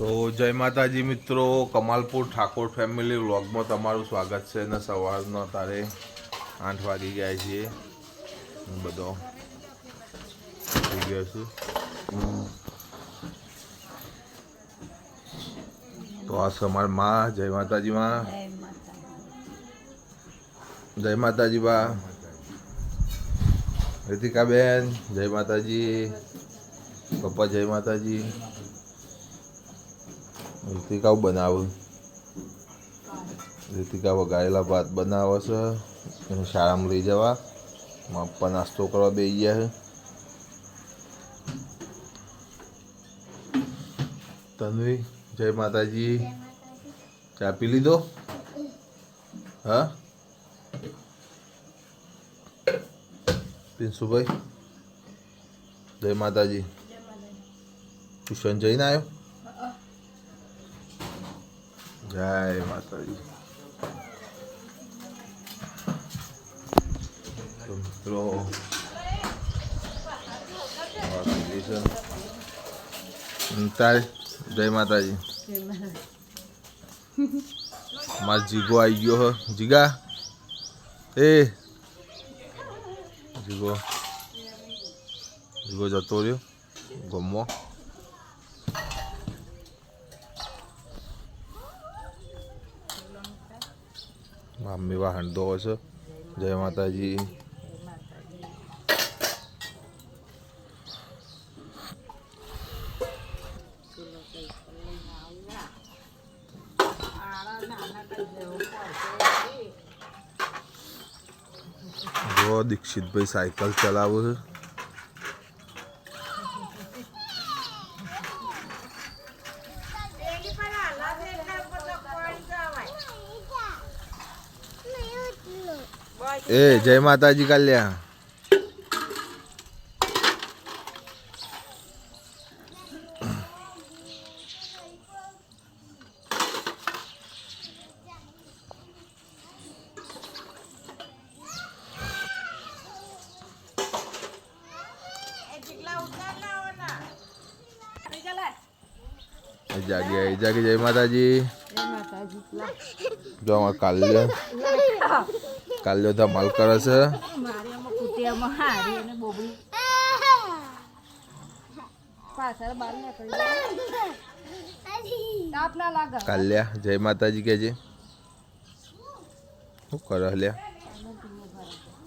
તો જય માતાજી મિત્રો, કમાલપુર ઠાકોર ફેમિલી વ્લોગમાં તમારું સ્વાગત છે ને સવારનો તારે આઠ વાગી ગયા છીએ. હું બધો થઈ ગયો છું. તો આ સમારમાં, જય માતાજી માં. જય માતાજી બા. રીતિકાબેન, જય માતાજી. પપ્પા, જય માતાજી. રીતિકા બનાવું. રીતિકા વગાડેલા ભાત બનાવે છે. એને શાળામાં લઈ જવા. પપ્પા નાસ્તો કરવા બે ગયા છે. તન્વી જય માતાજી. ચા પી લીધો? હા? પિન્સુભાઈ જય માતાજી. ટ્યુશન જઈને આવ્યો? જય માતાજી. તો મિત્રો તારે જય માતાજી. મારો જીગો આવી ગયો હ. જીગા? એ, જીગો. જીગો જતો રહ્યો ગમવા. મમ્મી વાહન ધોવે છે. જય માતાજી. દીક્ષિતભાઈ સાયકલ ચલાવું છે. એ જય માતાજી કાલ્યા એ જાગી એ જાગી જય માતાજી જો અમાર કાલ્ય કાલ્યો માલ કરે છે. કાલ્યા જય માતાજી કહેજે શું કરે લ્યા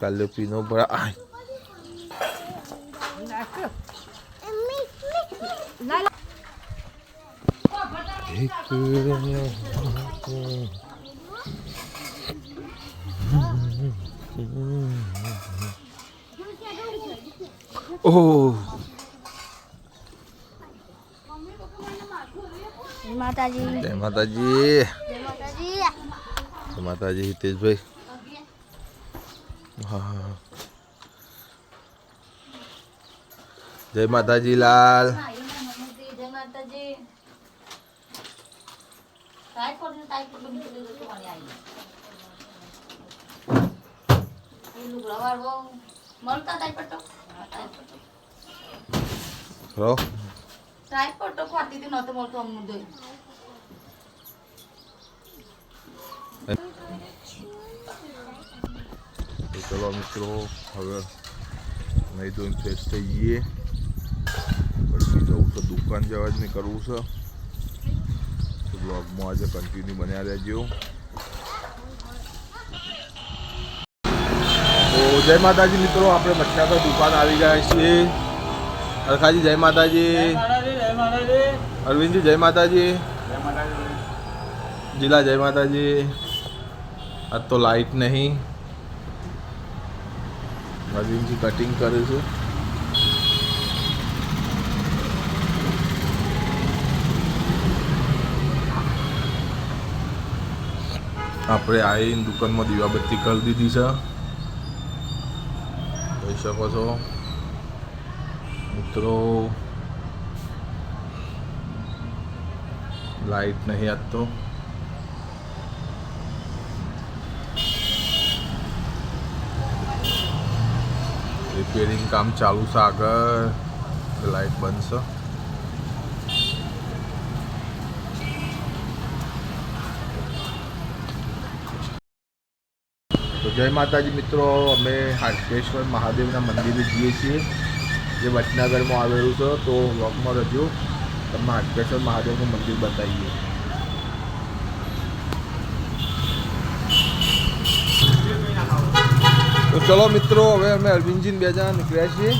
કાલ્યો પીનો ભરા નાખ્યો. એક ઓહ માતાજી. જય માતાજી. જય માતાજી. જય માતાજી હિતેશભાઈ. હા જય માતાજી લાલ. જય માતાજી કાંઈ ખોટું નહીં, કાંઈ ખોટું નહીં, પેલું તો મને આવી જાય. પેલું રવાર બહુ મળતા તાઈ પટ્ટો હા, તાઈ પટ્ટો. રો તાઈ પટ્ટો ખોટી હતી નહોતો મળતો અમને દોઈ. તો ચલો મિત્રો હવે નહીં તો ફ્રેશ થઈ જઈએ પછી જવું તો દુકાન જવા જ નહીં કરવું છે. તો બ્લોગમાં આજે કન્ટિન્યુ બન્યા રહેજો. તો જય માતાજી મિત્રો આપણે મચ્છાગર દુકાન આવી ગયા છીએ. અરખાજી જય માતાજી. અરવિંદજી જય માતાજી. જીલા જય માતાજી. આજ તો લાઈટ નહીં. અરવિંદજી કટિંગ કરે છે. આપણે આવીને દુકાનમાં દીવાબત્તી કરી દીધી છે. જોઈ શકો છો મિત્રો લાઈટ નહીં આપતો રિપેરિંગ કામ ચાલુ છે આગળ લાઈટ બંધ જય માતાજી મિત્રો, અમે હાટકેશ્વર મહાદેવના મંદિરે જઈએ છીએ. જે વચનાગરમાં આવેલું છે, તો વ્લોગમાં રજૂ તમને હાટકેશ્વર મહાદેવનું મંદિર બતાવીએ. તો ચલો મિત્રો, હવે અમે અરવિંદજીને બે જણા નીકળ્યા છીએ.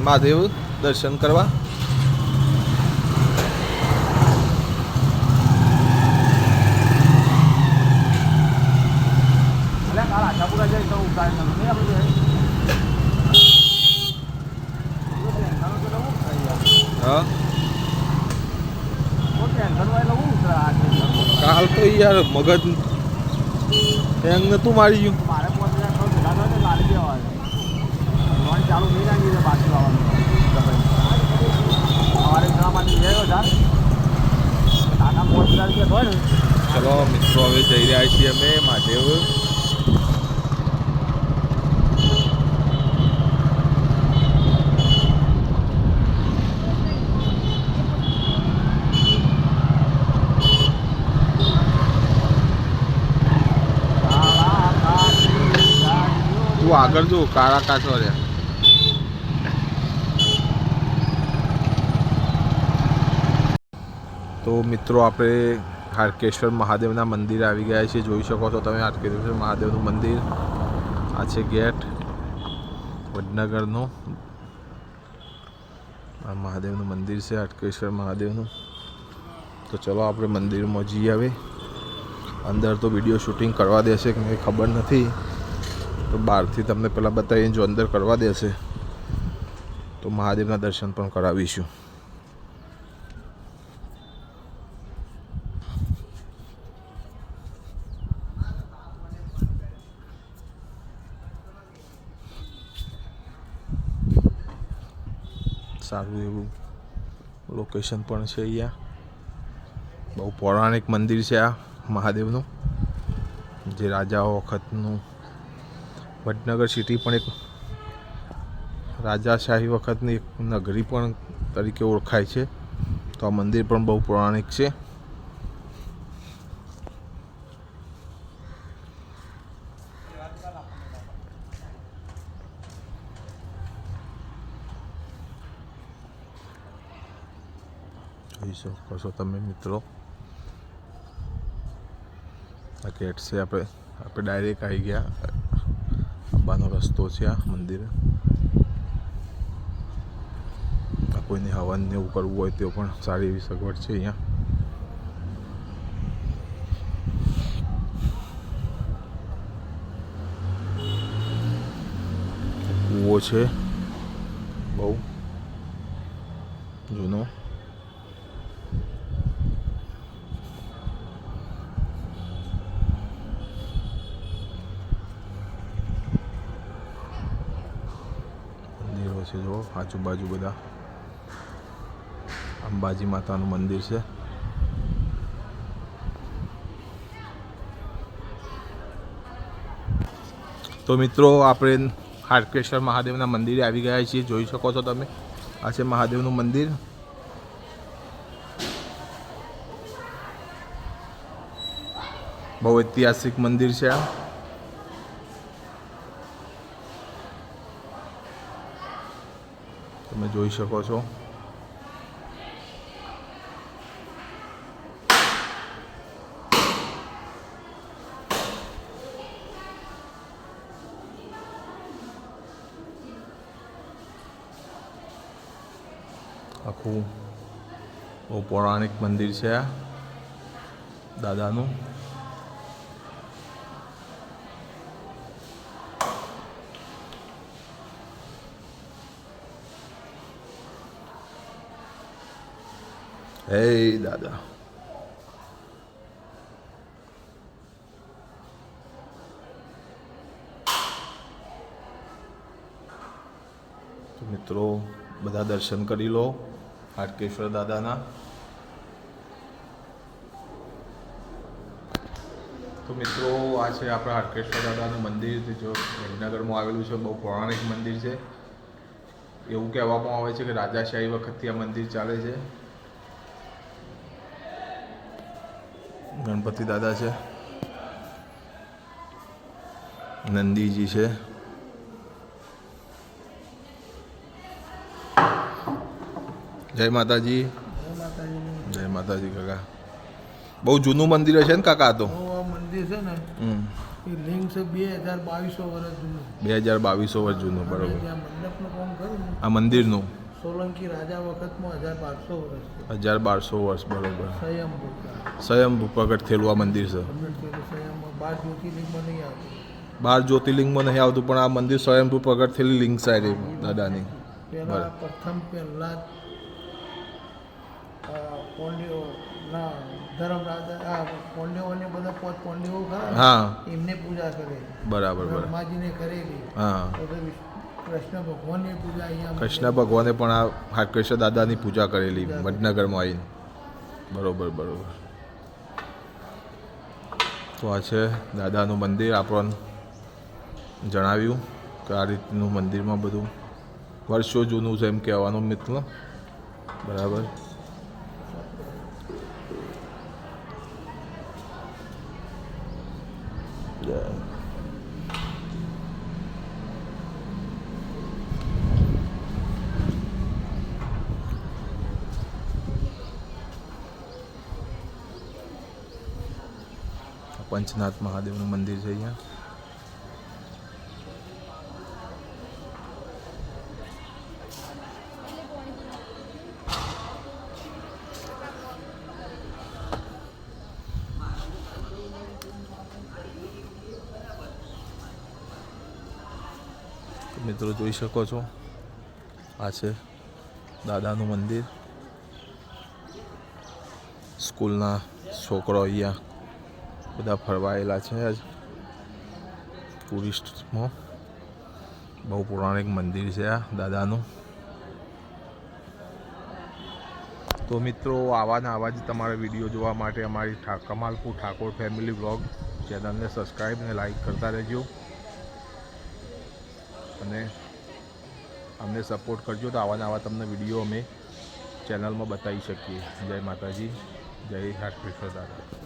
મહાદેવ દર્શન કરવા. કાલ તો યાર મગજ હેંગ નતું મારી ગયું ચાલુ નહીં રાખી છે પાછી લાવવાનું સવારે ઘણામાંથી માટે ગયો હતા કાકા રૂપિયા હોય ને ચલો મિત્રો હવે જઈ રહ્યા છીએ અમે મહાદેવ કાળા કાચની ગાડીઓ તું આગળ જો કાળા કાચો રહ્યા. તો મિત્રો, આપણે હારકેશ્વર મહાદેવના મંદિરે આવી ગયા છીએ. જોઈ શકો છો તમે હારકેશ્વર મહાદેવનું મંદિર. આ છે ગેટ વડનગરનું. આ મહાદેવનું મંદિર છે હાટકેશ્વર મહાદેવનું. તો ચલો આપણે મંદિરમાં જઈએ હવે. અંદર તો વીડિયો શૂટિંગ કરવા દેશે કે ખબર નથી. તો બહારથી તમને પહેલાં બતાવીને જો અંદર કરવા દેશે, તો મહાદેવના દર્શન પણ કરાવીશું. સારું એવું લોકેશન પણ છે અહીંયા. બહુ પૌરાણિક મંદિર છે આ મહાદેવનું, જે રાજાઓ વખતનું વડનગર સિટી પણ એક રાજાશાહી વખતની એક નગરી પણ તરીકે ઓળખાય છે. તો આ મંદિર પણ બહુ પૌરાણિક છે. જોઈ શકો છો તમે મિત્રો. આ ગેટ છે, આપણે આપણે ડાયરેક્ટ આવી ગયા. આવવાનો રસ્તો છે આ મંદિર. કોઈને હવન ને એવું કરવું હોય તો પણ સારી એવી સગવડ છે અહીંયા. કૂવો છે. બહુ. જૂનો મંદિરો છે જો આજુબાજુ બધા. અંબાજી માતાનું મંદિર છે. તો મિત્રો, આપણે હાટકેશ્વર મહાદેવના મંદિરે આવી ગયા છીએ. જોઈ શકો છો તમે. આ છે મહાદેવનું મંદિર. બહુ ઐતિહાસિક મંદિર છે આ તમે જોઈ શકો છો. આખું બહુ પૌરાણિક મંદિર છે દાદાનું. હે દાદા મિત્રો, બધા દર્શન કરી લો, હાટકેશ્વર દાદાના. તો મિત્રો, આ છે આપણે હાટકેશ્વર દાદાનું મંદિર જો ગાંધીનગરમાં આવેલું છે, બહુ પૌરાણિક મંદિર છે. એવું કહેવામાં આવે છે કે રાજાશાહી વખતથી આ મંદિર ચાલે છે. ગણપતિ દાદા છે. નંદીજી છે. જય માતાજી. જય માતાજી કાકા. બહુ જૂનું મંદિર છે ને કાકા તો? મંદિર છે ને લિંગ છે બે હજાર બાવીસો વર્ષ જૂનું. બે હજાર બાવીસો વર્ષ જૂનું બરોબર. આ મંદિરનું? સોલંકી રાજા વખતમાં હજાર બારસો વર્ષ હજાર બારસો વર્ષ બરોબર. સ્વયંભૂ ભૂકા પ્રગટ થયેલું આ મંદિર છે. બાર જ્યોતિર્લિંગમાં નહીં આવતું. બાર જ્યોતિર્લિંગમાં નહીં આવતું પણ આ મંદિર સ્વયંભૂ પ્રગટ થયેલી લિંગ સાઈડ દાદાની. પહેલાં પ્રથમ પહેલાં રાજા આ પોંડ્યોને બધા પોત પોંડ્યો ખરા હા. એમને પૂજા કરે બરાબર બ્રહ્માજીને કરેલી. હા. કૃષ્ણ ભગવાનની પૂજા અહીંયા કૃષ્ણ ભગવાને પણ આ હાટકેશ્વર દાદાની પૂજા કરેલી વડનગરમાં આવીને. બરોબર બરોબર. તો આ છે દાદાનું મંદિર આપણને જણાવ્યું કે આ રીતનું મંદિરમાં બધું. વર્ષો જૂનું છે એમ કહેવાનું મિત્ર. બરાબર. પંચનાથ મહાદેવનું મંદિર છે અહીંયા. મિત્રો જોઈ શકો છો, આ છે દાદાનું મંદિર. સ્કૂલના છોકરો અહીંયા બધા ફરવાયેલા છે આજ. ટુરિસ્ટમાં. બહુ પૌરાણિક મંદિર છે આ દાદાનું. તો મિત્રો, આવા ને આવા જ તમારા વીડિયો જોવા માટે અમારી કમાલપુર ઠાકોર ફેમિલી વ્લોગ ચેનલને સબસ્ક્રાઈબ ને લાઈક કરતા રહેજો. અને અમને સપોર્ટ કરજો તો આવા ને આવા તમને વીડિયો અમે ચેનલમાં બતાવી શકીએ. જય માતાજી. જય હાટ દાદા.